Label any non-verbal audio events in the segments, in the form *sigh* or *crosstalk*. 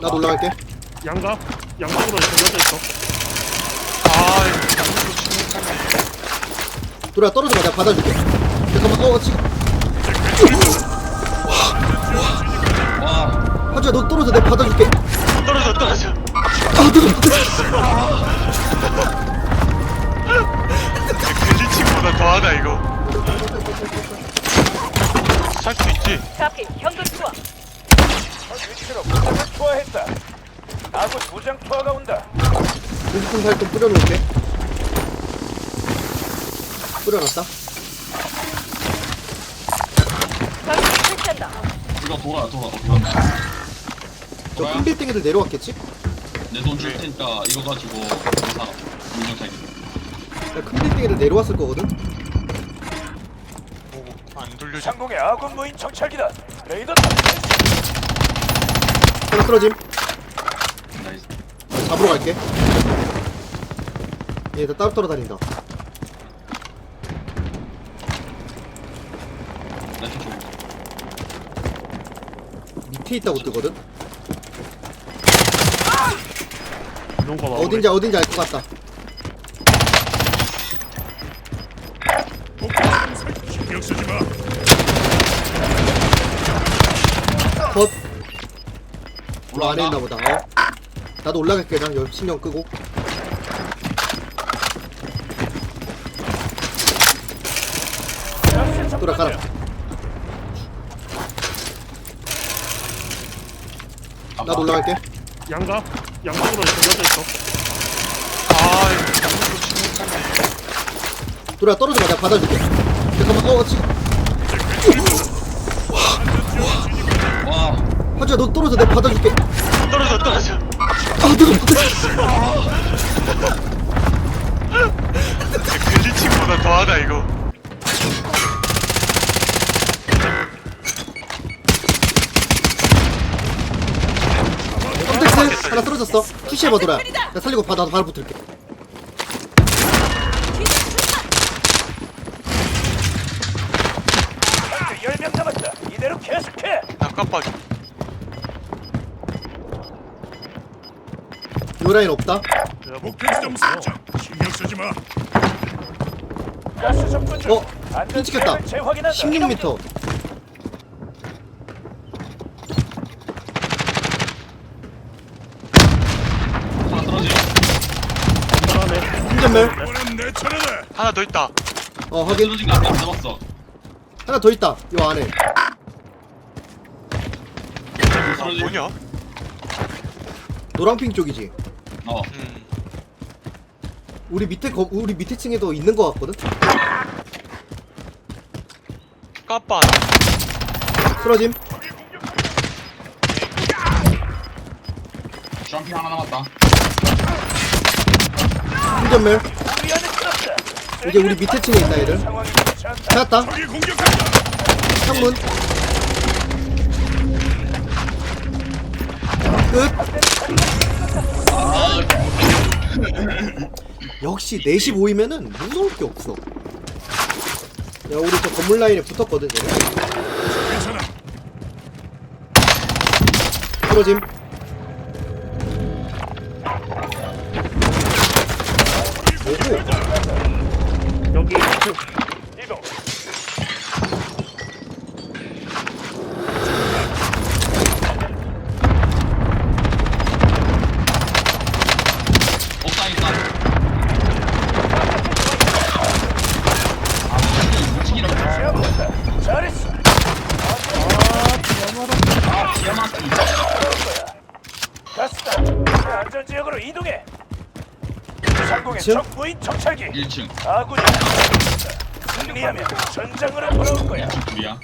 나도 올라갈게. 양각 양각으로 걸려져 있어. 아 이거 잘못 치는 돌아 떨어져 봐. 내가 받아줄게. 잠깐만. 어 지금. 와 하주야 너 떨어져. 내가 받아줄게. 떨어져 떨어져 아 떨어져. 글리칭보다 더하다 이거 살 수 있지 카피 현금 투하 위치로 무장을 투하했다. 아군 무장 투하가 온다. 공풍 살좀 뿌려놓을게. 뿌려놨다. 전기 설치한다 이거 돌아 돌아 저 큰 빌딩 애들 내려왔겠지? 내돈 줄 테니까 이거 가지고 사 물정차기 야, 큰 빌딩 애들 내려왔을 거거든. 돌려줘 상공의 아군 무인 정찰기다. 레이더 탑. 하나 쓰러짐. 잡으러 갈게. 얘다 따로 따로 다닌다. 나이스 쪽 밑에 있다고 뜨거든. 이런 거 봐. 어딘지 어딘지 알 것 같다. 신경 쓰지 마. 컷. 로 안에. 있나 보다. 어. 나도 올라갈게. 그냥 여- 신경 끄고. 돌아 가라. 나도 올라갈게. 양각 양각으로 걸려져 있어. 아 이거 잘못 치는 돌아 떨어져 봐. 내가 받아줄게. 잠깐만. 어 지금. 와 하주야 너 떨어져. 내가 받아줄게. 글리칭보다 더하다 이거 컴텍스 하나 떨어졌어. 푸시해봐 돌아. 내가 살리고 받아 바로 붙을게. 현재 10명 남았다. 이대로 계속해. 나 깜빡이 요 라인 없다. 목표 지점 설정. 신경 쓰지 마. 가스 접근 중. 어, 안전 핀 찍혔다. 지역을 재확인한다. 16m. 하나 떨어져 잘하네. 힘전멸. 이번엔 내 차례다. 하나 더 있다 어 확인. 떨어진 거 아까 잡았어 하나 더 있다. 요 안에. 아, 떨어지 뭐냐 노랑핑 쪽이지. 어 음 우리 밑에 거, 우리 밑에 층에도 있는 거 같거든. 까빠 쓰러짐. 점핑 하나 남았다 들었다. 이제 우리 밑에 층에 있다 얘들. 찾았다. 창문. 끝. 역시 4시 보이면은 무서울 게 없어. 야 우리 저 건물 라인에 붙었거든 쟤네. 괜찮아. 쓰러짐. 상공의? 적 무인 정찰기. 1층 아군이 승리하면 전장으로 돌아올 거야. 1층 둘이야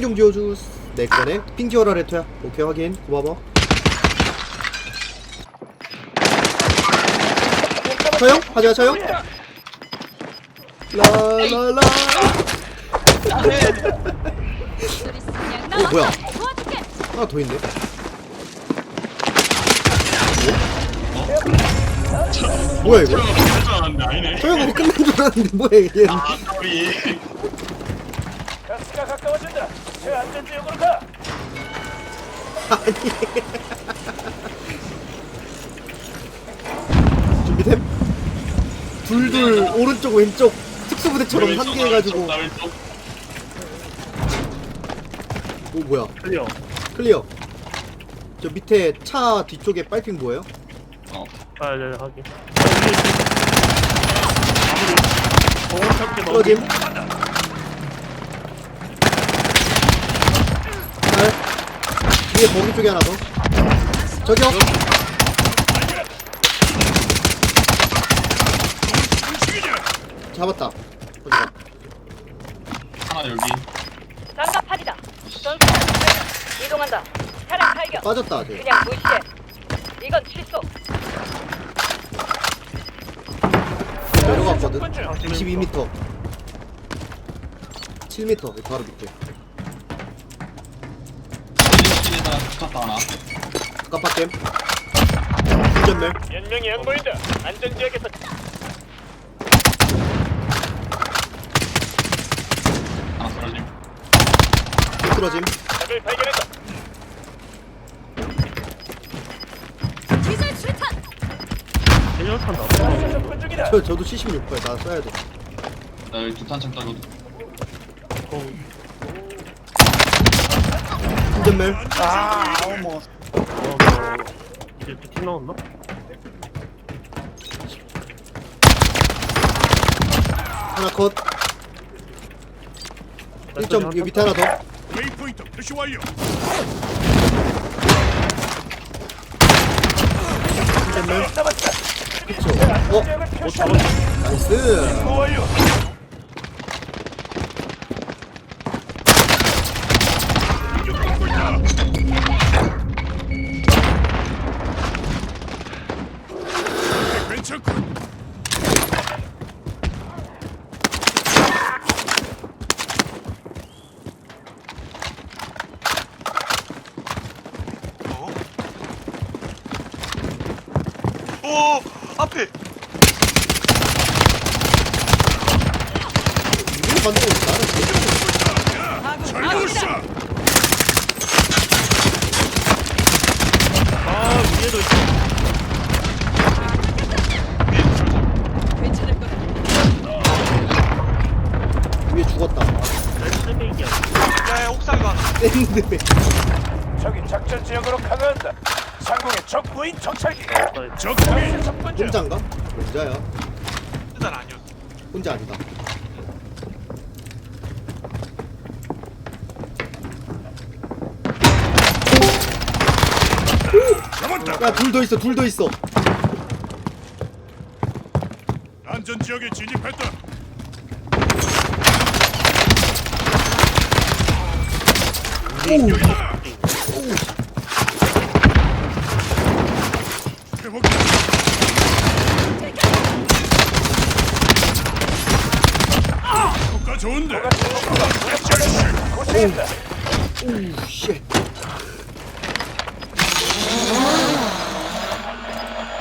핑 좀 지어주스. 내 거네 핑 지워라 레토야 오케이 확인 고마워 저형? 하자 저형? 라라라 어 뭐야 하나 더 있네 뭐? 뭐야 이거? 저형으로 끝난 줄 알았는데 뭐야 얘 아, 까비. 가스가 가까워진다. 새 안전 지역으로 가. *laughs* 준비됨? 둘둘 오른쪽 왼쪽 특수부대처럼 한개나 해가지고 왼쪽, 나 왼쪽. 오 뭐야 클리어. 클리어 저 밑에 차 뒤쪽에 빨핑 뭐예요? 어. 아, 네, 하긴. 공원 찾기 너무 떨어짐 위에 거기 쪽에 하나 더 저기요 잡았다 어디가 하나 여기. 장갑판이다. 전투 이동한다. 차량 발견. 빠졌다 쟤 그냥 무시해. 이건 취소. 내려갔거든 접근 중. 22m 7m 여기 바로 밑에 킬에다가 붙었다 하나. 깜빡겜 운전멸 연명이 양보인다. 안전 지역에서 하나 쓰러짐. 미끄러짐 적을 발견했다. 접근 중이다. 저, 저도 76%에 나 써야 돼 나 여기 두탄창 떨거든. 운전멸 어, 뭐. 이제 두팀 나왔나? 하나 컷 1점 여기 밑에 하나 더 웨이포인트 표시 완료. 남았다. 그쵸 어? 잡았어. 나이스 완료. 오 앞에 반대로 나는. 아 위에도 있어. 위에 죽었다 옥상에 하나 샌드 적이 작전 지역으로 강화한다. 상공의 적 무인 정찰기. 가스 접근 중. 혼자인가? 혼자야 일단 아니었어 혼자 아니다 잡았다. 야 둘 더 있어 둘 더 있어 안전 지역에 진입했다. 효과 좋은데.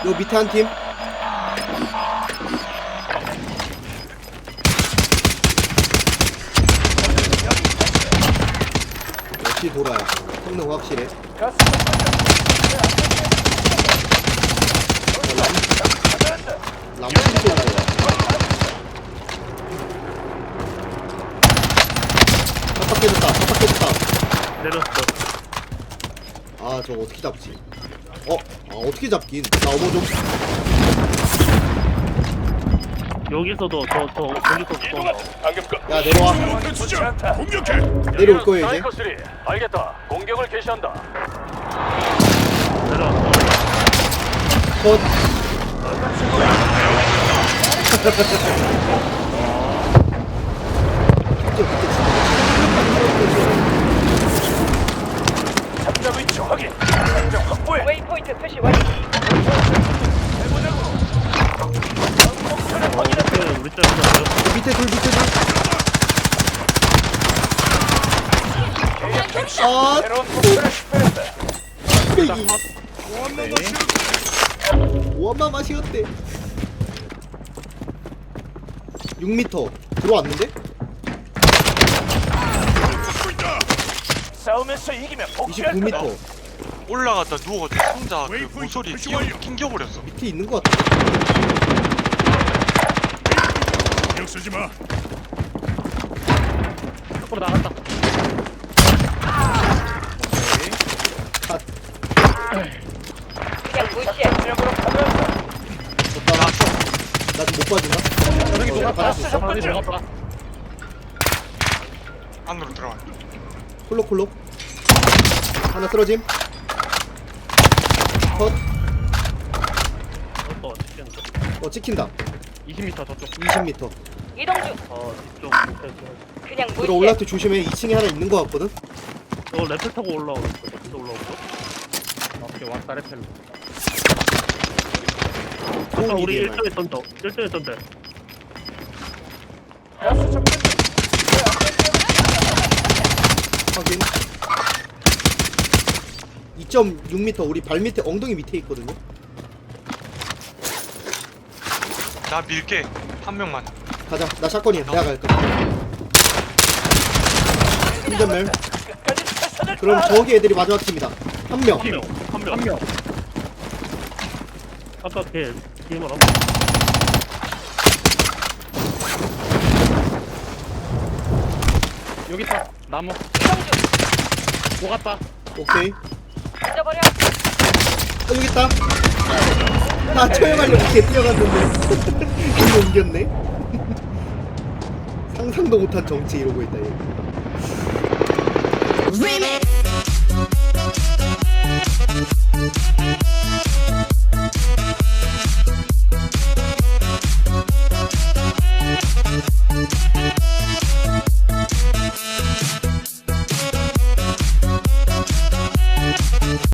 요 밑에 한 팀 역시 돌아야 성능 확실해 접근 중. 쏘는 거야 깜빡해졌다 깜빡해졌다 내렸어. 아 저거 어떻게 잡지 어? 아 어떻게 잡긴 나 어머 좀 여기서도 저저 나와. 방금껏 야 내려와. 공격해. 내려올 거야 이제 사이코 3 알겠다. 공격을 개시한다. 내려왔어. 컷 진짜 그때 진짜 확인. 장점 확보해. 웨이포인트 표시 완료. 해보자고. 목표를 어. 우리 때문에 밑에 밑에 계획 택시. 아, 새로운 목표를 식별했다. 쓰레기 오한마 마시었대 6m 들어왔는데? 싸우면서 이기면 복귀할 거다. 29m 올라갔다 누워가지고 상자 그 모서리 낑겨버렸어 밑에 있는 것 같은데? 신경 쓰지 마. 밖으로 나갔다. 컷 그냥 무시해. 지역으로 가면서 나도 못 봐준다? 어, 있어. 여기 녹았다. 안으로 들어가 콜록콜록 하나 쓰러짐 컷 어. 어 찍힌다 20m 저쪽. 20m 이동 중. 어, 뒤쪽 밑에. 그냥 들어 무시해. 올라트 조심해 2층에 하나 있는 것 같거든? 저 랩을 타고 올라오고 있어. 랩을 올라오고. 오케이, 왔다 랩을. 또 우리 이게 1등에 던져. 1등에 던져. 가스 접근. 확인 2.6m 우리 발 밑에 엉덩이 밑에 있거든요? 나 밀게 한 명만 가자 나 샷건이야 내가 갈까 운전멸 끝까지 최선을 그럼. 저기 애들이 마지막 팀이다 한 명 한 명. 한 명. 한 명. 아까 걔 뒤에만 한 여기 있다. 나무. 녹았다. 오케이 잊어버려. 아 여기 있다 아 처형하려고 개 뛰어갔는데 *laughs* 이거 옮겼네 *laughs* 상상도 못한 정치 이러고 있다 얘 Remix.